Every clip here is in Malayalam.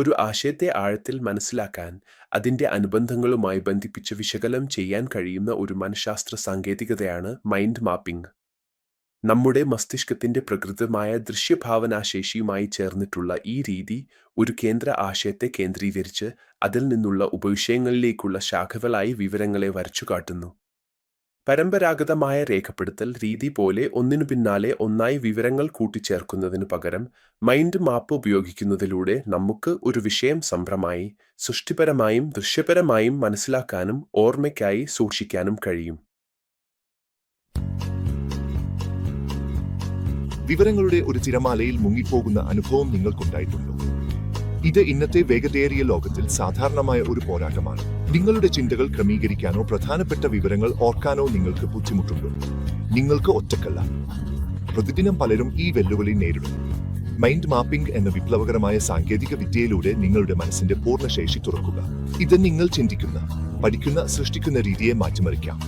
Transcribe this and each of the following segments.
ഒരു ആശയത്തെ ആഴത്തിൽ മനസ്സിലാക്കാൻ അതിന്റെ അനുബന്ധങ്ങളുമായി ബന്ധിപ്പിച്ച് വിശകലനം ചെയ്യാൻ കഴിയുന്ന ഒരു മനഃശാസ്ത്ര സാങ്കേതികതയാണ് മൈൻഡ് മാപ്പിംഗ് നമ്മുടെ മസ്തിഷ്കത്തിന്റെ പ്രകൃതമായ ദൃശ്യഭാവനാശേഷിയുമായി ചേർന്നിട്ടുള്ള ഈ രീതി ഒരു കേന്ദ്ര ആശയത്തെ കേന്ദ്രീകരിച്ച് അതിൽ നിന്നുള്ള ഉപവിഷയങ്ങളിലേക്കുള്ള ശാഖകളായി വിവരങ്ങളെ വരച്ചുകാട്ടുന്നു. പരമ്പരാഗതമായ രേഖപ്പെടുത്തൽ രീതി പോലെ ഒന്നിനു പിന്നാലെ ഒന്നായി വിവരങ്ങൾ കൂട്ടിച്ചേർക്കുന്നതിനു പകരം മൈൻഡ് മാപ്പ് ഉപയോഗിക്കുന്നതിലൂടെ നമുക്ക് ഒരു വിഷയം സംഭ്രമായി സൃഷ്ടിപരമായും ദൃശ്യപരമായും മനസ്സിലാക്കാനും ഓർമ്മയ്ക്കായി സൂക്ഷിക്കാനും കഴിയും. വിവരങ്ങളുടെ ഒരു തിരമാലയിൽ മുങ്ങിപ്പോകുന്ന അനുഭവം നിങ്ങൾക്കുണ്ടായിട്ടുണ്ടോ? ഇത് ഇന്നത്തെ വേഗതയേറിയ ലോകത്തിൽ സാധാരണമായ ഒരു പോരാട്ടമാണ്. നിങ്ങളുടെ ചിന്തകൾ ക്രമീകരിക്കാനോ പ്രധാനപ്പെട്ട വിവരങ്ങൾ ഓർക്കാനോ നിങ്ങൾക്ക് ബുദ്ധിമുട്ടുണ്ടോ. നിങ്ങൾക്ക് ഒറ്റക്കല്ല. പ്രതിദിനം പലരും ഈ വെല്ലുവിളി നേരിടും മൈൻഡ് മാപ്പിംഗ് എന്ന വിപ്ലവകരമായ സാങ്കേതിക വിദ്യയിലൂടെ നിങ്ങളുടെ മനസ്സിന്റെ പൂർണശേഷി തുറക്കുക. ഇത് നിങ്ങൾ ചിന്തിക്കുന്ന പഠിക്കുന്ന സൃഷ്ടിക്കുന്ന രീതിയെ മാറ്റിമറിക്കാം.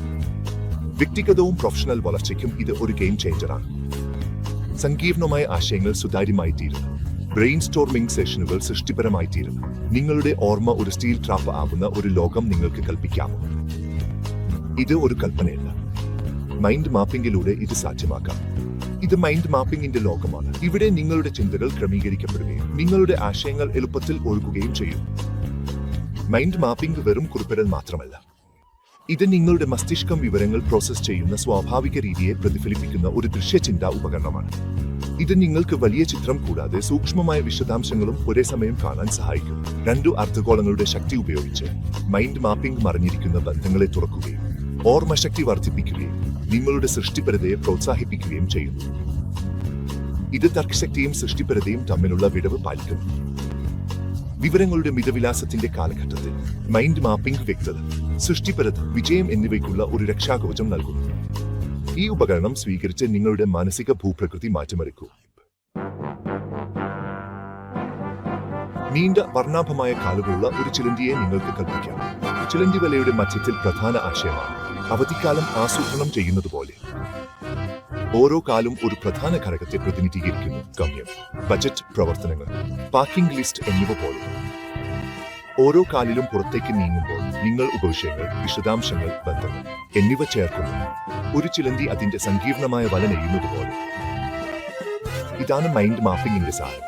വ്യക്തിഗതവും പ്രൊഫഷണൽ വളർച്ചയ്ക്കും ഇത് ഒരു ഗെയിം ചേഞ്ചറാണ്. സങ്കീർണമായ ആശയങ്ങൾ സുതാര്യമായി തീരുന്നു ബ്രെയിൻ സ്റ്റോർമിംഗ് സെഷനുകൾ സൃഷ്ടിപരമായി തീരും നിങ്ങളുടെ ഓർമ്മ ഒരു സ്റ്റീൽ ട്രാപ്പ് ആകുന്ന ഒരു ലോകം നിങ്ങൾക്ക് കൽപ്പിക്കാമോ ഇത് ഒരു കൽപ്പനയല്ല. മൈൻഡ് മാപ്പിംഗിലൂടെ ഇത് സാധ്യമാക്കാം. ഇത് മൈൻഡ് മാപ്പിംഗിന്റെ ലോകമാണ്. ഇവിടെ നിങ്ങളുടെ ചിന്തകൾ ക്രമീകരിക്കപ്പെടുകയും നിങ്ങളുടെ ആശയങ്ങൾ എളുപ്പത്തിൽ ഒഴുകുകയും ചെയ്യും. മൈൻഡ് മാപ്പിംഗ് വെറും കുറിപ്പിടൽ മാത്രമല്ല. ഇത് നിങ്ങളുടെ മസ്തിഷ്കം വിവരങ്ങൾ പ്രോസസ്സ് ചെയ്യുന്ന സ്വാഭാവിക രീതിയെ പ്രതിഫലിപ്പിക്കുന്ന ഒരു ദൃശ്യചിന്താ ഉപകരണമാണ്. ഇത് നിങ്ങൾക്ക് വലിയ ചിത്രം കൂടാതെ സൂക്ഷ്മമായ വിശദാംശങ്ങളും ഒരേ സമയം കാണാൻ സഹായിക്കും. രണ്ടു അർദ്ധഗോളങ്ങളുടെ ശക്തി ഉപയോഗിച്ച് മൈൻഡ് മാപ്പിംഗ് മറിഞ്ഞിരിക്കുന്ന ബന്ധങ്ങളെ തുറക്കുകയും ഓർമ്മശക്തി വർദ്ധിപ്പിക്കുകയും നിങ്ങളുടെ സൃഷ്ടിപരതയെ പ്രോത്സാഹിപ്പിക്കുകയും ചെയ്യുന്നു. ഇത് തർക്കശക്തിയും സൃഷ്ടിപരതയും തമ്മിലുള്ള വിടവ് പാലിക്കുന്നു വിവരങ്ങളുടെ മിതവിലാസത്തിന്റെ കാലഘട്ടത്തിൽ മൈൻഡ് മാപ്പിംഗ് വ്യക്തത സൃഷ്ടിപരത വിജയം എന്നിവയ്ക്കുള്ള ഒരു രക്ഷാകവചം നൽകുന്നു. ഈ ഉപകരണം സ്വീകരിച്ച് നിങ്ങളുടെ മാനസിക ഭൂപ്രകൃതി മാറ്റിമറിക്കൂ. നീണ്ട വർണാഭമായ കാലുകളുള്ള ഒരു ചിലന്തിയെ നിങ്ങൾക്ക് കൽപ്പിക്കാം. ചിലന്തി വലയുടെ മധ്യത്തിൽ പ്രധാന ആശയമാണ്. അവധിക്കാലം ആസൂത്രണം ചെയ്യുന്നത് പോലെ ഓരോ കാലും ഒരു പ്രധാന ഘടകത്തെ പ്രതിനിധീകരിക്കുന്നു. ഗമ്യം ബജറ്റ് പ്രവർത്തനങ്ങൾ പാർക്കിംഗ് ലിസ്റ്റ് എന്നിവ പോലെ. ഓരോ കാലിലും പുറത്തേക്ക് നീങ്ങുമ്പോൾ നിങ്ങൾ ഉപവിഷയങ്ങൾ വിശദാംശങ്ങൾ ബന്ധങ്ങൾ എന്നിവ ചേർക്കുന്നു. ഒരു ചിലന്തി അതിന്റെ സങ്കീർണമായ വല നെയ്യുന്നത് പോലെ. ഇതാണ് മൈൻഡ് മാപ്പിംഗിന്റെ സാരം.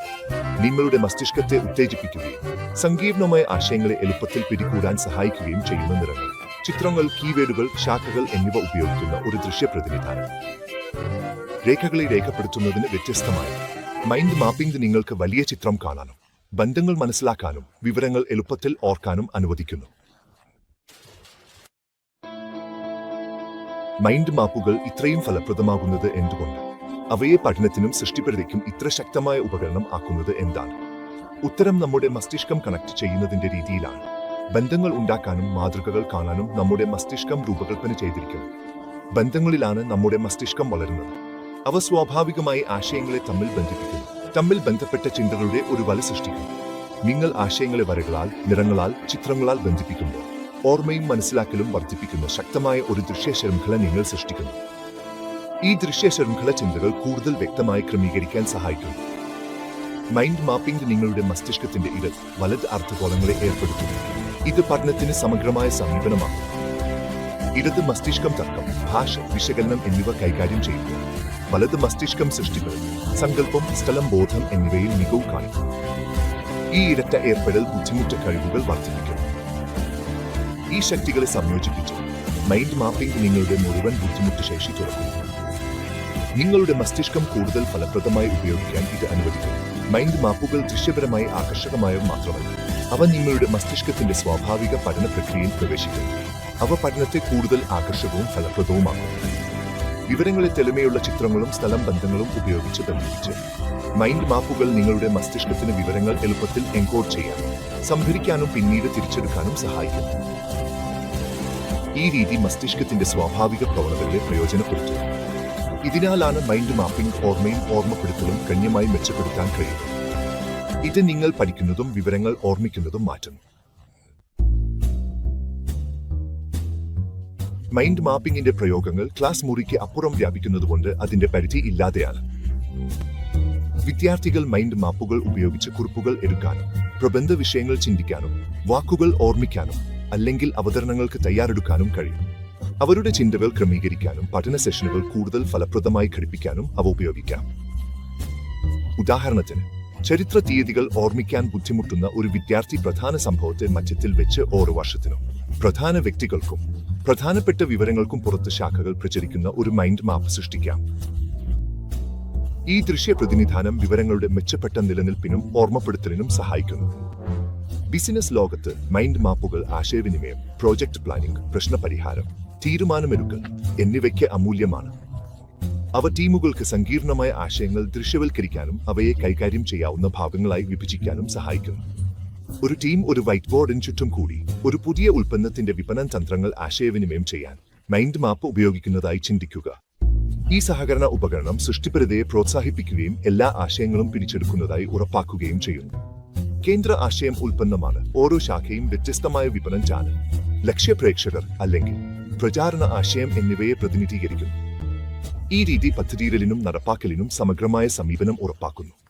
നിങ്ങളുടെ മസ്തിഷ്കത്തെ ഉത്തേജിപ്പിക്കുകയും സങ്കീർണമായ ആശയങ്ങളെ എളുപ്പത്തിൽ പിടികൂടാൻ സഹായിക്കുകയും ചെയ്യുന്ന നിറങ്ങൾ ചിത്രങ്ങൾ കീവേഡുകൾ ശാഖകൾ എന്നിവ ഉപയോഗിക്കുന്ന ഒരു ദൃശ്യ പ്രതിനിധാനം രേഖകളെ രേഖപ്പെടുത്തുന്നതിന് വ്യത്യസ്തമായി മൈൻഡ് മാപ്പിംഗ് നിങ്ങൾക്ക് വലിയ ചിത്രം കാണാനും ബന്ധങ്ങൾ മനസ്സിലാക്കാനും വിവരങ്ങൾ എളുപ്പത്തിൽ ഓർക്കാനും അനുവദിക്കുന്നു. മൈൻഡ് മാപ്പുകൾ ഇത്രയും ഫലപ്രദമാകുന്നത് എന്തുകൊണ്ട്? അവയെ പഠനത്തിനും സൃഷ്ടിപരതയ്ക്കും ഇത്ര ശക്തമായ ഉപകരണം ആക്കുന്നത് എന്താണ്? ഉത്തരം നമ്മുടെ മസ്തിഷ്കം കണക്ട് ചെയ്യുന്നതിന്റെ രീതിയിലാണ്. ബന്ധങ്ങൾ ഉണ്ടാക്കാനും മാതൃകകൾ കാണാനും നമ്മുടെ മസ്തിഷ്കം രൂപകൽപ്പന ചെയ്തിരിക്കുന്നു. ബന്ധങ്ങളിലാണ് നമ്മുടെ മസ്തിഷ്കം വളരുന്നത്. അവ സ്വാഭാവികമായി ആശയങ്ങളെ തമ്മിൽ ബന്ധിപ്പിക്കുന്നു. തമ്മിൽ ബന്ധപ്പെട്ട ചിന്തകളുടെ ഒരു വല സൃഷ്ടിക്കും. നിങ്ങൾ ആശയങ്ങളെ വരകളാൽ നിറങ്ങളാൽ ചിത്രങ്ങളാൽ ബന്ധിപ്പിക്കുമ്പോൾ ഓർമ്മയും മനസ്സിലാക്കലും വർദ്ധിപ്പിക്കുന്ന ശക്തമായ ഒരു ദൃശ്യ ശൃംഖല നിങ്ങൾ സൃഷ്ടിക്കുന്നു. ഈ ദൃശ്യ ശൃംഖല ചിന്തകൾ കൂടുതൽ വ്യക്തമായി ക്രമീകരിക്കാൻ സഹായിക്കുന്നു. മൈൻഡ് മാപ്പിംഗ് നിങ്ങളുടെ മസ്തിഷ്കത്തിന്റെ ഇത് വലത് അർത്ഥകോളങ്ങളെ ഏർപ്പെടുത്തുന്നു. ഇത് പഠനത്തിന് സമഗ്രമായ സമീപനമാണ് ഇടത് മസ്തിഷ്കം തർക്കം ഭാഷ വിശകലനം എന്നിവ കൈകാര്യം ചെയ്യുന്നു. വലത് മസ്തിഷ്കം സൃഷ്ടികൾ സങ്കല്പം സ്ഥലം ബോധം എന്നിവയിൽ മികവ് കാണിക്കും. ഈ ഇരട്ട ഏർപ്പെടൽ ബുദ്ധിമുട്ട് കഴിവുകൾ വർദ്ധിപ്പിക്കും. ഈ ശക്തികളെ സംയോജിപ്പിച്ച് മൈൻഡ് മാപ്പിംഗ് നിങ്ങളുടെ മുഴുവൻ ബുദ്ധിമുട്ട് ശേഷി തുറക്കും. നിങ്ങളുടെ മസ്തിഷ്കം കൂടുതൽ ഫലപ്രദമായി ഉപയോഗിക്കാൻ ഇത് അനുവദിക്കും. മൈൻഡ് മാപ്പുകൾ ദൃശ്യപരമായി ആകർഷകമായ മാത്രമല്ല അവ നിങ്ങളുടെ മസ്തിഷ്കത്തിന്റെ സ്വാഭാവിക പഠന പ്രക്രിയയിൽ പ്രവേശിക്കും. അവ പഠനത്തെ കൂടുതൽ ആകർഷകവും ഫലപ്രദവുമാക്കുന്നു വിവരങ്ങളെ തെളിമയുള്ള ചിത്രങ്ങളും സ്ഥലം ബന്ധങ്ങളും ഉപയോഗിച്ച് ബന്ധിപ്പിച്ച്. മൈൻഡ് മാപ്പുകൾ നിങ്ങളുടെ മസ്തിഷ്കത്തിന് വിവരങ്ങൾ എളുപ്പത്തിൽ എൻകോഡ് ചെയ്യാൻ സംഭരിക്കാനും പിന്നീട് തിരിച്ചെടുക്കാനും സഹായിക്കും ഈ രീതി മസ്തിഷ്കത്തിന്റെ സ്വാഭാവിക പ്രവണതകളെ പ്രയോജനപ്പെടുത്തുന്നു. ഇതിനാലാണ് മൈൻഡ് മാപ്പിംഗ് ഓർമ്മയും ഓർമ്മപ്പെടുത്തലും ഗണ്യമായി മെച്ചപ്പെടുത്താൻ കഴിയുന്നത്. ഇത് നിങ്ങൾ പഠിക്കുന്നതും വിവരങ്ങൾ ഓർമ്മിക്കുന്നതും മാറ്റുന്നു. മൈൻഡ് മാപ്പിംഗിന്റെ പ്രയോഗങ്ങൾ ക്ലാസ് മുറിക്ക് അപ്പുറം വ്യാപിക്കുന്നതുകൊണ്ട് അതിന്റെ പരിധി ഇല്ലാതെയാണ്. വിദ്യാർത്ഥികൾ മൈൻഡ് മാപ്പുകൾ ഉപയോഗിച്ച് കുറിപ്പുകൾ എടുക്കാനും പ്രബന്ധ വിഷയങ്ങൾ ചിന്തിക്കാനും വാക്കുകൾ ഓർമ്മിക്കാനും അല്ലെങ്കിൽ അവതരണങ്ങൾക്ക് തയ്യാറെടുക്കാനും കഴിയും. അവരുടെ ചിന്തകൾ ക്രമീകരിക്കാനും പഠന സെഷനുകൾ കൂടുതൽ ഫലപ്രദമായി ഘടിപ്പിക്കാനും അവ ഉപയോഗിക്കാം. ഉദാഹരണത്തിന് ചരിത്ര തീയതികൾ ഓർമ്മിക്കാൻ ബുദ്ധിമുട്ടുന്ന ഒരു വിദ്യാർത്ഥി പ്രധാന സംഭവത്തെ മധ്യത്തിൽ വെച്ച് ഓരോ വർഷത്തിനും പ്രധാന വ്യക്തികൾക്കും പ്രധാനപ്പെട്ട വിവരങ്ങൾക്കും പുറത്ത് ശാഖകൾ പ്രചരിക്കുന്ന ഒരു മൈൻഡ് മാപ്പ് സൃഷ്ടിക്കാം. ഈ ദൃശ്യ പ്രതിനിധാനം വിവരങ്ങളുടെ മെച്ചപ്പെട്ട നിലനിൽപ്പിനും ഓർമ്മപ്പെടുത്തലിനും സഹായിക്കുന്നു. ബിസിനസ് ലോകത്ത് മൈൻഡ് മാപ്പുകൾ ആശയവിനിമയം പ്രോജക്ട് പ്ലാനിംഗ് പ്രശ്നപരിഹാരം തീരുമാനമെടുക്കൽ എന്നിവയ്ക്ക് അമൂല്യമാണ്. അവ ടീമുകൾക്ക് സങ്കീർണമായ ആശയങ്ങൾ ദൃശ്യവൽക്കരിക്കാനും അവയെ കൈകാര്യം ചെയ്യാവുന്ന ഭാഗങ്ങളായി വിഭജിക്കാനും സഹായിക്കുന്നു. ഒരു ടീം ഒരു വൈറ്റ് ബോർഡിന് ചുറ്റും കൂടി ഒരു പുതിയ ഉൽപ്പന്നത്തിന്റെ വിപണന തന്ത്രങ്ങൾ ആശയവിനിമയം ചെയ്യാൻ മൈൻഡ് മാപ്പ് ഉപയോഗിക്കുന്നതായി ചിന്തിക്കുക. ഈ സഹകരണ ഉപകരണം സൃഷ്ടിപരതയെ പ്രോത്സാഹിപ്പിക്കുകയും എല്ലാ ആശയങ്ങളും പിടിച്ചെടുക്കുന്നതായി ഉറപ്പാക്കുകയും ചെയ്യുന്നു. കേന്ദ്ര ആശയം ഉൽപ്പന്നമാണ്. ഓരോ ശാഖയും വ്യത്യസ്തമായ വിപണന ചാനൽ ലക്ഷ്യപ്രേക്ഷകർ അല്ലെങ്കിൽ പ്രചാരണ ആശയം എന്നിവയെ പ്രതിനിധീകരിക്കുന്നു. ഈ രീതി പദ്ധതിയിടലിനും നടപ്പാക്കലിനും സമഗ്രമായ സമീപനം ഉറപ്പാക്കുന്നു.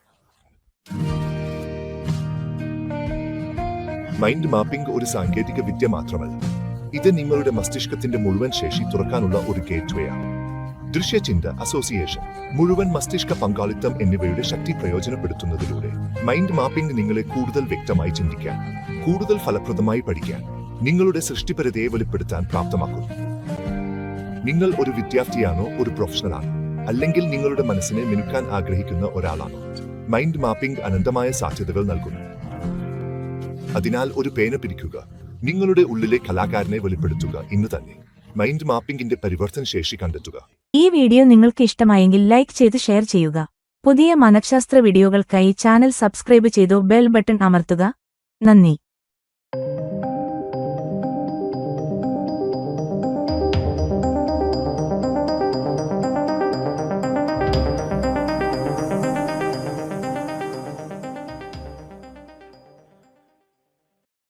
മൈൻഡ് മാപ്പിംഗ് ഒരു സാങ്കേതിക വിദ്യ മാത്രമല്ല. ഇത് നിങ്ങളുടെ മസ്തിഷ്കത്തിന്റെ മുഴുവൻ ശേഷി തുറക്കാനുള്ള ഒരു ഗേറ്റ്വേയാണ് ദൃശ്യചിന്ത അസോസിയേഷൻ മുഴുവൻ മസ്തിഷ്ക പങ്കാളിത്തം എന്നിവയുടെ ശക്തി പ്രയോജനപ്പെടുത്തുന്നതിലൂടെ മൈൻഡ് മാപ്പിംഗ് നിങ്ങളെ കൂടുതൽ വ്യക്തമായി ചിന്തിക്കാൻ കൂടുതൽ ഫലപ്രദമായി പഠിക്കാൻ നിങ്ങളുടെ സൃഷ്ടിപരതയെ വെളിപ്പെടുത്താൻ പ്രാപ്തമാക്കുന്നു. നിങ്ങൾ ഒരു വിദ്യാർത്ഥിയാണോ ഒരു പ്രൊഫഷണലാണോ അല്ലെങ്കിൽ നിങ്ങളുടെ മനസ്സിനെ മിനുക്കാൻ ആഗ്രഹിക്കുന്ന ഒരാളാണോ? മൈൻഡ് മാപ്പിംഗ് അനന്തമായ സാധ്യതകൾ നൽകുന്നു. അതിനാൽ ഒരു പേന പിടിക്കുക നിങ്ങളുടെ ഉള്ളിലെ കലാകാരനെ വെളിപ്പെടുത്തുക ഇന്ന് തന്നെ. മൈൻഡ് മാപ്പിംഗിന്റെ പരിവർത്തന ശേഷി കണ്ടെത്തുക. ഈ വീഡിയോ നിങ്ങൾക്ക് ഇഷ്ടമായെങ്കിൽ ലൈക്ക് ചെയ്ത് ഷെയർ ചെയ്യുക. പുതിയ മനഃശാസ്ത്ര വീഡിയോകൾക്കായി ചാനൽ സബ്സ്ക്രൈബ് ചെയ്തു ബെൽ ബട്ടൺ അമർത്തുക. നന്ദി.